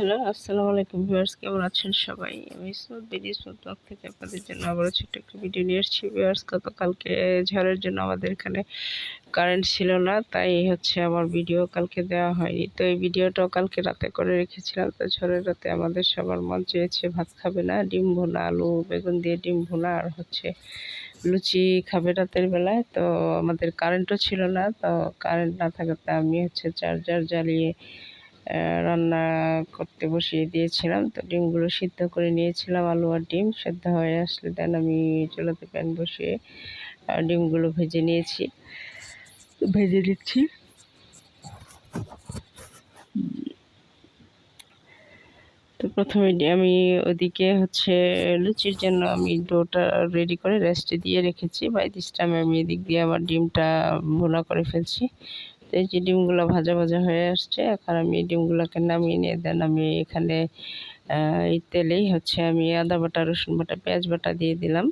Hello, আসসালামু আলাইকুম viewers, কেমন আছেন সবাই? আমি স্মুথ বিডি স্মুথ ব্লগ থেকে আপনাদের জন্য আবারও ছোট্ট একটা ভিডিও নিয়ে এসেছি ভিউয়ার্স, গতকালকে ঝড়ের জন্য আমাদের এখানে কারেন্ট ছিল না, তাই হচ্ছে আমার ভিডিও কালকে দেওয়া হয়নি। তো এই ভিডিওটাও কালকে রাতে করে রেখেছিলাম, তো ঝড়ের রাতে আমাদের সবার মন চেয়েছে ভাত খাবে না, ডিম ভুনা, আলু, বেগুন দিয়ে ডিম ভুনা, আর হচ্ছে লুচি খাবে রাতের বেলায়। তো আমাদের কারেন্টও ছিল না, তো কারেন্ট না থাকাতে আমি হচ্ছে চার্জার জ্বালিয়ে রান্না করতে বসিয়ে দিয়েছিলাম। তো ডিমগুলো সিদ্ধ করে নিয়েছিলাম আলু আর ডিম সেদ্ধ হয়ে আসলে দেন আমি চুলাতে প্যান বসিয়ে ডিমগুলো ভেজে নিয়েছি। ভেজে দিচ্ছি তো প্রথমে আমি ওদিকে হচ্ছে লুচির জন্য আমি ডোটা রেডি করে রেস্টে দিয়ে রেখেছি। বাই দিস টাইম আমি এদিক দিয়ে আমার ডিমটা ভোনা করে ফেলছি। এই যে ডিমগুলো ভাজা ভাজা হয়ে আসছে, এখন আমি ডিমগুলোকে নামিয়ে নিয়ে দেন। আমি এখানে এই তেলেই হচ্ছে আমি আদা বাটা, রসুন বাটা, পেঁয়াজ বাটা দিয়ে দিলাম।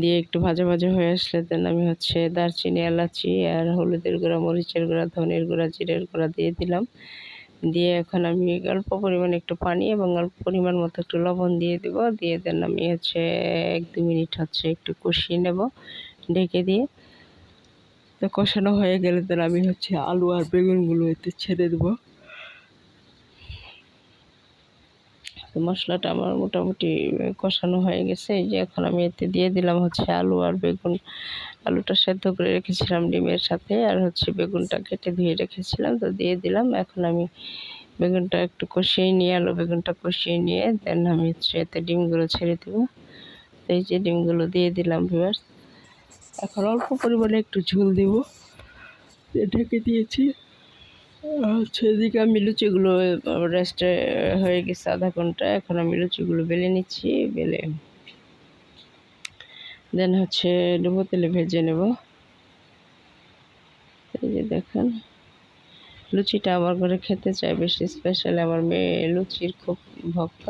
দিয়ে একটু ভাজা ভাজা হয়ে আসলে দেন আমি হচ্ছে দারচিনি, এলাচি আর হলুদের গুঁড়া, মরিচের গুঁড়া, ধনের গুঁড়া, জিরের গুঁড়া দিয়ে দিলাম। দিয়ে এখন আমি অল্প পরিমাণ একটু পানি এবং অল্প পরিমাণ মতো একটু লবণ দিয়ে দেব। দিয়ে দেন আমি হচ্ছে এক দু মিনিট হচ্ছে একটু কষিয়ে নেব ঢেকে দিয়ে। তো কষানো হয়ে গেলে তো আমি হচ্ছে আলু আর বেগুনগুলো এতে ছেড়ে দেবো। তো মশলাটা আমার মোটামুটি কষানো হয়ে গেছে। এই যে এখন আমি এতে দিয়ে দিলাম হচ্ছে আলু আর বেগুন। আলুটা সেদ্ধ করে রেখেছিলাম ডিমের সাথে আর হচ্ছে বেগুনটা কেটে ধুয়ে রেখেছিলাম, তো দিয়ে দিলাম। এখন আমি বেগুনটা একটু কষিয়ে নিয়ে, আলু বেগুনটা কষিয়ে নিয়ে দেন আমি হচ্ছে এতে ডিমগুলো ছেড়ে দেবো। তো এই যে ডিমগুলো দিয়ে দিলাম ভিউয়ার্স এখন অল্প পরিমাণে একটু ঝোল দেব। ঢেকে দিয়েছি। হচ্ছে এদিকে আমি লুচিগুলো রেস্টে হয়ে গেছে আধা ঘণ্টা। এখন আমি লুচিগুলো বেলে নিচ্ছি, বেলে দেন হচ্ছে ডুবো তেলে ভেজে নেব। এই যে দেখেন, লুচিটা আমার ঘরে খেতে চাই বেশি স্পেশাল আমার মেয়ে লুচির খুব ভক্ত।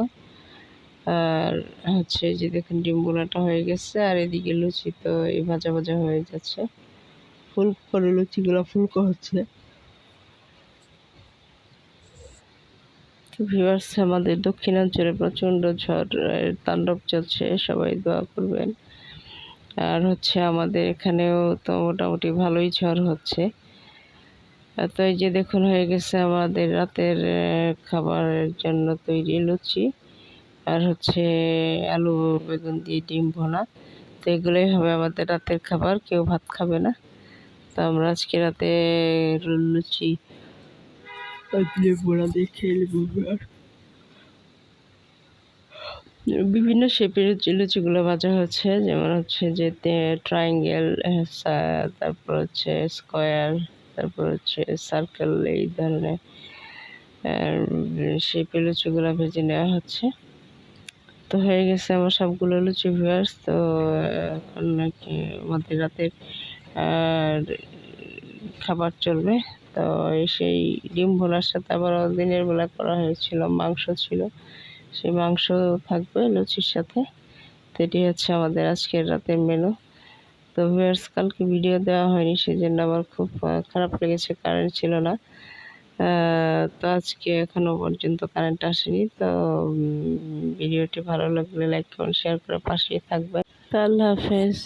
আর হচ্ছে যে দেখুন ডিম বোনাটা হয়ে গেছে, আর এদিকে লুচি তো এই ভাজা ভাজা হয়ে যাচ্ছে। ফুল করে লুচিগুলো ফুলকো হচ্ছে। ভিউয়ার্স আমাদের দক্ষিণাঞ্চলে প্রচণ্ড ঝড় তাণ্ডব চলছে, সবাই দোয়া করবেন। আর হচ্ছে আমাদের এখানেও তো মোটামুটি ভালোই ঝড় হচ্ছে। তো এই যে দেখুন, হয়ে গেছে আমাদের রাতের খাবারের জন্য তৈরি লুচি। আর হচ্ছে আলু, বেগুন দিয়ে ডিম ভোনা। তো এগুলোই হবে আমাদের রাতের খাবার, কেউ ভাত খাবে না। তো আমরা আজকে রাতে লুচি ভোনা দিয়ে খেয়ে নেব আর বিভিন্ন শেপের লুচিগুলো ভাজা হচ্ছে, যেমন হচ্ছে যে ট্রায়াঙ্গেল তারপর হচ্ছে স্কোয়ার তারপর হচ্ছে সার্কেল এই ধরনের শেপের লুচিগুলো ভেজে নেওয়া হচ্ছে। তো হয়ে গেছে আমার সবগুলো লুচি ভিউয়ার্স তো, এখন নাকি আমাদের রাতের খাবার চলবে। তো সেই ডিম ভোলার সাথে আবার দিনের বেলা করা হয়েছিল, মাংস ছিল। সেই মাংস থাকবে লুচির সাথে। তো, এটি হচ্ছে আমাদের আজকের রাতের মেনু তো ভিউয়ার্স কালকে ভিডিও দেওয়া হয়নি সেই জন্য আমার খুব খারাপ লেগেছে কারেন্ট ছিল না। তো আজকে এখনও পর্যন্ত কারেন্ট আসেনি। তো ভিডিওটি ভালো লাগলে লাইক করুন শেয়ার করে পাশে থাকবেন। আল্লাহ হাফেজ।